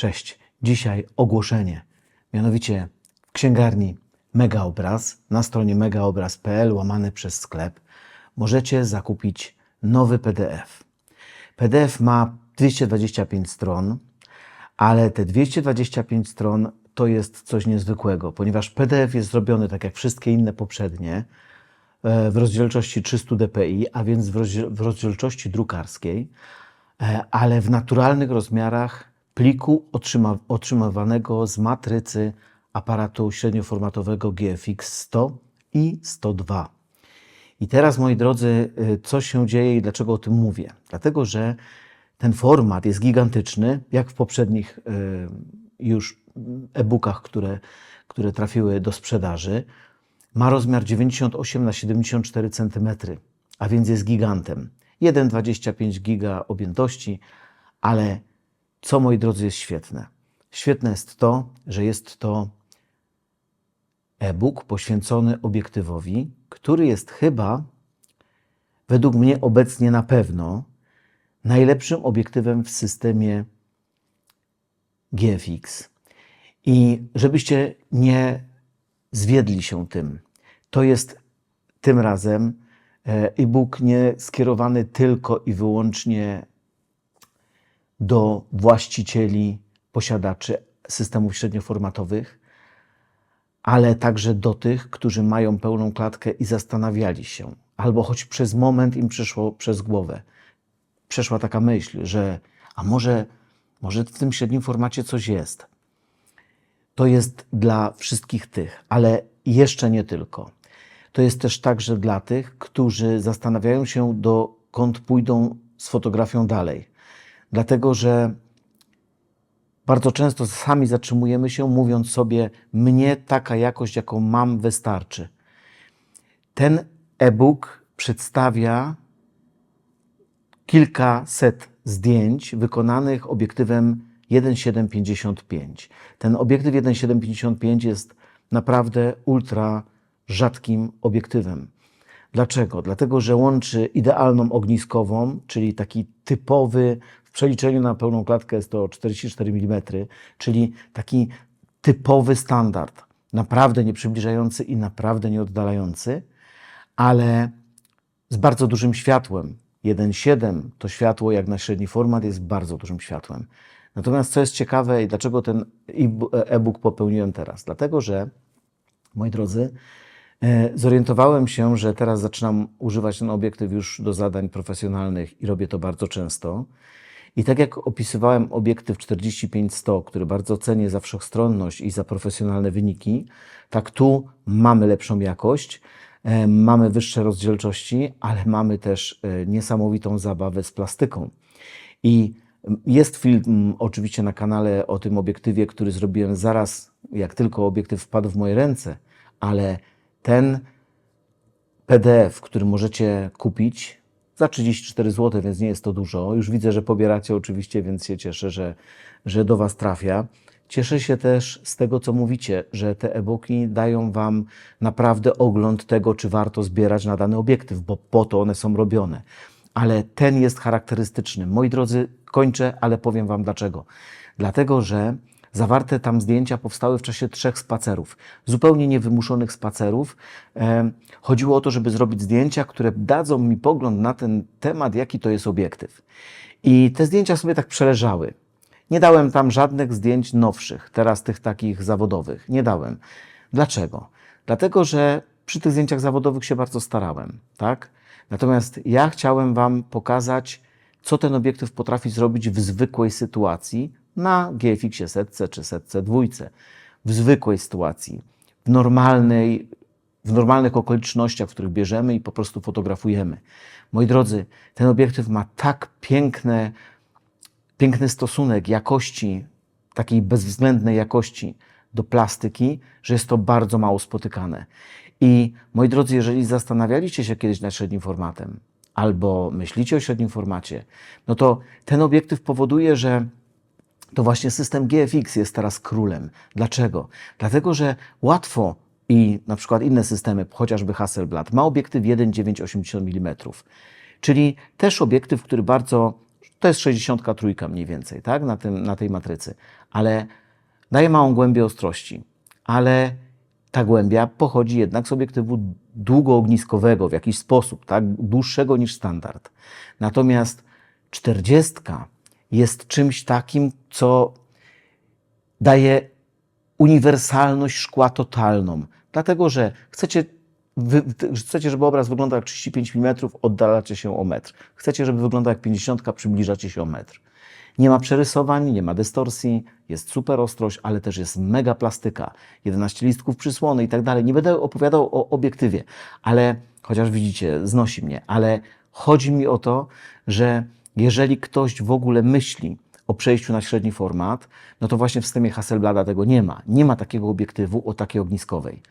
Cześć. Dzisiaj ogłoszenie. Mianowicie w księgarni Megaobraz na stronie megaobraz.pl łamane przez sklep możecie zakupić nowy PDF. PDF ma 225 stron, ale te 225 stron to jest coś niezwykłego, ponieważ PDF jest zrobiony tak jak wszystkie inne poprzednie e, w rozdzielczości 300 dpi, a więc w rozdziel- w rozdzielczości drukarskiej, e, ale w naturalnych rozmiarach pliku otrzyma, otrzymywanego z matrycy aparatu średnioformatowego GFX 100 i 102. I teraz, moi drodzy, y, co się dzieje i dlaczego o tym mówię? Dlatego, że ten format jest gigantyczny, jak w poprzednich y, już e-bookach, które, które trafiły do sprzedaży. Ma rozmiar 98 na 74 cm, a więc jest gigantem. 1,25 giga objętości, ale co, moi drodzy, jest świetne? Świetne jest to, że jest to e-book poświęcony obiektywowi, który jest chyba, według mnie obecnie na pewno, najlepszym obiektywem w systemie GFX. I żebyście nie zwiedli się tym, to jest tym razem e, e-book nie skierowany tylko i wyłącznie do właścicieli, posiadaczy systemów średnioformatowych, ale także do tych, którzy mają pełną klatkę i zastanawiali się, albo choć przez moment im przeszło przez głowę, przeszła taka myśl, że a może, może w tym średnim formacie coś jest. To jest dla wszystkich tych, ale jeszcze nie tylko. To jest też także dla tych, którzy zastanawiają się, dokąd pójdą z fotografią dalej. Dlatego, że bardzo często sami zatrzymujemy się, mówiąc sobie, mnie taka jakość, jaką mam, wystarczy. Ten e-book przedstawia kilkaset zdjęć wykonanych obiektywem 1.755. Ten obiektyw 1.755 jest naprawdę ultra rzadkim obiektywem. Dlaczego? Dlatego, że łączy idealną ogniskową, czyli taki typowy, w przeliczeniu na pełną klatkę jest to 44 mm, czyli taki typowy standard, naprawdę nie przybliżający i naprawdę nie oddalający, ale z bardzo dużym światłem. 1.7 to światło jak na średni format jest bardzo dużym światłem. Natomiast co jest ciekawe i dlaczego ten e-book popełniłem teraz? Dlatego, że moi drodzy, zorientowałem się, że teraz zaczynam używać ten obiektyw już do zadań profesjonalnych i robię to bardzo często. I tak jak opisywałem obiektyw 45-100, który bardzo cenię za wszechstronność i za profesjonalne wyniki, tak tu mamy lepszą jakość, e, mamy wyższe rozdzielczości, ale mamy też e, niesamowitą zabawę z plastyką. I jest film oczywiście na kanale o tym obiektywie, który zrobiłem zaraz, jak tylko obiektyw wpadł w moje ręce, ale ten PDF, który możecie kupić za 34 zł, więc nie jest to dużo. Już widzę, że pobieracie oczywiście, więc się cieszę, że, że do Was trafia. Cieszę się też z tego, co mówicie, że te e-booki dają Wam naprawdę ogląd tego, czy warto zbierać na dany obiektyw, bo po to one są robione. Ale ten jest charakterystyczny. Moi drodzy, kończę, ale powiem Wam dlaczego. Dlatego, że zawarte tam zdjęcia powstały w czasie trzech spacerów, zupełnie niewymuszonych spacerów. Chodziło o to, żeby zrobić zdjęcia, które dadzą mi pogląd na ten temat, jaki to jest obiektyw. I te zdjęcia sobie tak przeleżały. Nie dałem tam żadnych zdjęć nowszych, teraz tych takich zawodowych. Nie dałem. Dlaczego? Dlatego, że przy tych zdjęciach zawodowych się bardzo starałem, tak? Natomiast ja chciałem Wam pokazać, co ten obiektyw potrafi zrobić w zwykłej sytuacji na GFX-ie setce czy setce dwójce. W zwykłej sytuacji, w normalnej, w normalnych okolicznościach, w których bierzemy i po prostu fotografujemy. Moi drodzy, ten obiektyw ma tak piękne, piękny stosunek jakości, takiej bezwzględnej jakości do plastyki, że jest to bardzo mało spotykane. I moi drodzy, jeżeli zastanawialiście się kiedyś nad średnim formatem, albo myślicie o średnim formacie, no to ten obiektyw powoduje, że to właśnie system GFX jest teraz królem. Dlaczego? Dlatego, że łatwo i na przykład inne systemy, chociażby Hasselblad, ma obiektyw 1,980 mm, czyli też obiektyw, który bardzo to jest 63 mniej więcej, tak, na, tym, na tej matrycy, ale daje małą głębię ostrości, ale ta głębia pochodzi jednak z obiektywu długoogniskowego w jakiś sposób, tak, dłuższego niż standard. Natomiast 40 jest czymś takim, co daje uniwersalność szkła totalną. Dlatego, że chcecie, wy, chcecie, żeby obraz wyglądał jak 35 mm, oddalacie się o metr. Chcecie, żeby wyglądał jak 50, przybliżacie się o metr. Nie ma przerysowań, nie ma dystorsji, jest super ostrość, ale też jest mega plastyka, 11 listków przysłony i tak dalej. Nie będę opowiadał o obiektywie, ale chociaż widzicie, znosi mnie, ale chodzi mi o to, że jeżeli ktoś w ogóle myśli o przejściu na średni format, no to właśnie w systemie Hasselblada tego nie ma. Nie ma takiego obiektywu o takiej ogniskowej.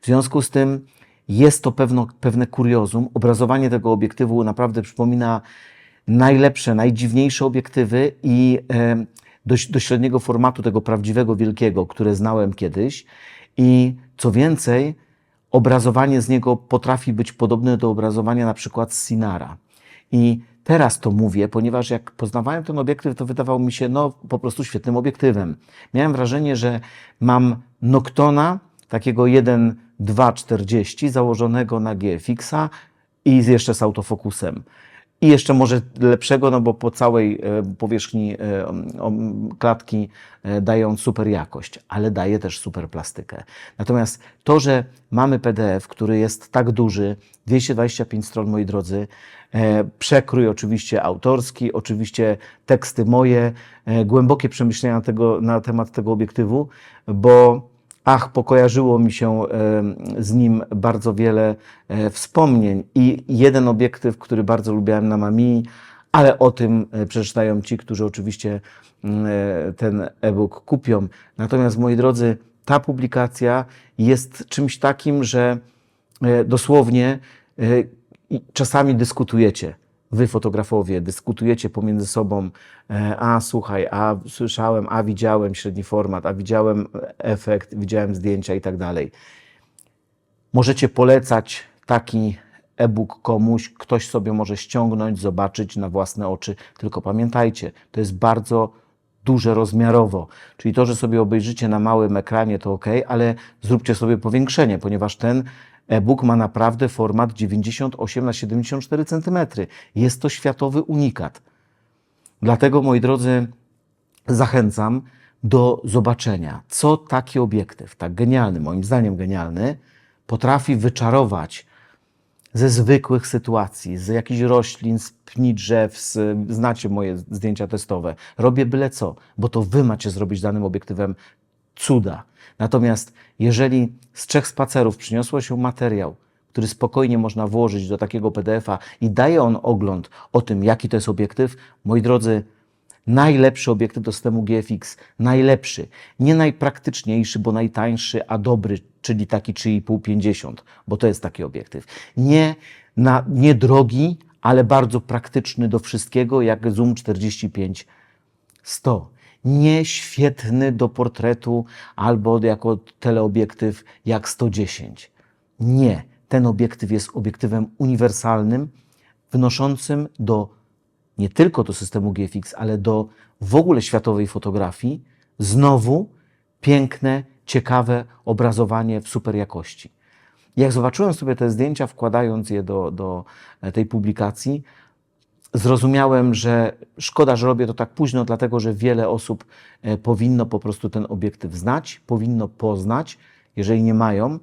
W związku z tym jest to pewno, pewne kuriozum. Obrazowanie tego obiektywu naprawdę przypomina najlepsze, najdziwniejsze obiektywy i e, do, do średniego formatu tego prawdziwego wielkiego, które znałem kiedyś. I co więcej, obrazowanie z niego potrafi być podobne do obrazowania na przykład z Sinara. I teraz to mówię, ponieważ jak poznawałem ten obiektyw, to wydawał mi się no, po prostu świetnym obiektywem. Miałem wrażenie, że mam Noctona, takiego 1.240 założonego na GFX-a i jeszcze z autofokusem. I jeszcze może lepszego, no bo po całej e, powierzchni e, klatki e, daje on super jakość, ale daje też super plastykę. Natomiast to, że mamy PDF, który jest tak duży, 225 stron, moi drodzy, przekrój oczywiście autorski, oczywiście teksty moje, głębokie przemyślenia tego, na temat tego obiektywu, bo ach, pokojarzyło mi się z nim bardzo wiele e, wspomnień i jeden obiektyw, który bardzo lubiłem na Mami, ale o tym e, przeczytają ci, którzy oczywiście mm, e, ten e-book kupią. Natomiast, moi drodzy, ta publikacja jest czymś takim, że dosłownie czasami dyskutujecie wy fotografowie dyskutujecie pomiędzy sobą, e, a słuchaj, a słyszałem, a widziałem średni format, a widziałem efekt, widziałem zdjęcia i tak dalej. Możecie polecać taki e-book komuś, ktoś sobie może ściągnąć, zobaczyć na własne oczy, tylko pamiętajcie, to jest bardzo duże rozmiarowo. Czyli to, że sobie obejrzycie na małym ekranie, to ok, ale zróbcie sobie powiększenie, ponieważ ten E-book ma naprawdę format 98 na 74 cm. Jest to światowy unikat. Dlatego, moi drodzy, zachęcam do zobaczenia, co taki obiektyw, tak genialny, moim zdaniem genialny, potrafi wyczarować ze zwykłych sytuacji, z jakichś roślin, z pni drzew, z, znacie moje zdjęcia testowe. Robię byle co, bo to wy macie zrobić danym obiektywem cuda. Natomiast jeżeli z trzech spacerów przyniosło się materiał, który spokojnie można włożyć do takiego PDF-a i daje on ogląd o tym, jaki to jest obiektyw, moi drodzy, najlepszy obiektyw do systemu GFX, najlepszy, nie najpraktyczniejszy, bo najtańszy, a dobry, czyli taki 3,5-50, bo to jest taki obiektyw. Nie, na, nie drogi, ale bardzo praktyczny do wszystkiego, jak Zoom 45 100 nie świetny do portretu albo jako teleobiektyw jak 110. Nie. Ten obiektyw jest obiektywem uniwersalnym, wnoszącym do nie tylko do systemu GFX, ale do w ogóle światowej fotografii znowu piękne, ciekawe obrazowanie w super jakości. Jak zobaczyłem sobie te zdjęcia, wkładając je do, do tej publikacji, zrozumiałem, że szkoda, że robię to tak późno, dlatego że wiele osób e, powinno po prostu ten obiektyw znać, powinno poznać, jeżeli nie mają,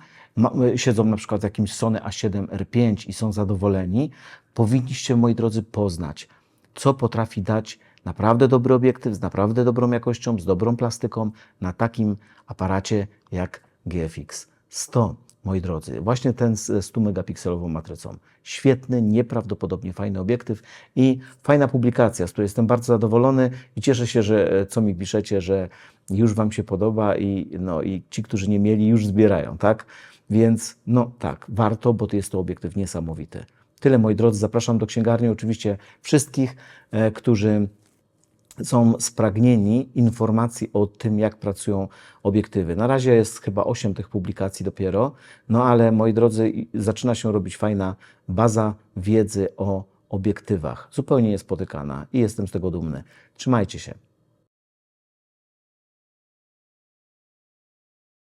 e, siedzą na przykład w jakimś Sony A7R5 i są zadowoleni, powinniście, moi drodzy, poznać, co potrafi dać naprawdę dobry obiektyw z naprawdę dobrą jakością, z dobrą plastyką na takim aparacie jak GFX 100 moi drodzy. Właśnie ten z 100 megapikselową matrycą. Świetny, nieprawdopodobnie fajny obiektyw i fajna publikacja, z której jestem bardzo zadowolony i cieszę się, że e, co mi piszecie, że już Wam się podoba i, no, i ci, którzy nie mieli, już zbierają, tak? Więc no tak, warto, bo to jest to obiektyw niesamowity. Tyle, moi drodzy. Zapraszam do księgarni oczywiście wszystkich, e, którzy są spragnieni informacji o tym, jak pracują obiektywy. Na razie jest chyba 8 tych publikacji dopiero, no ale moi drodzy, zaczyna się robić fajna baza wiedzy o obiektywach. Zupełnie niespotykana i jestem z tego dumny. Trzymajcie się.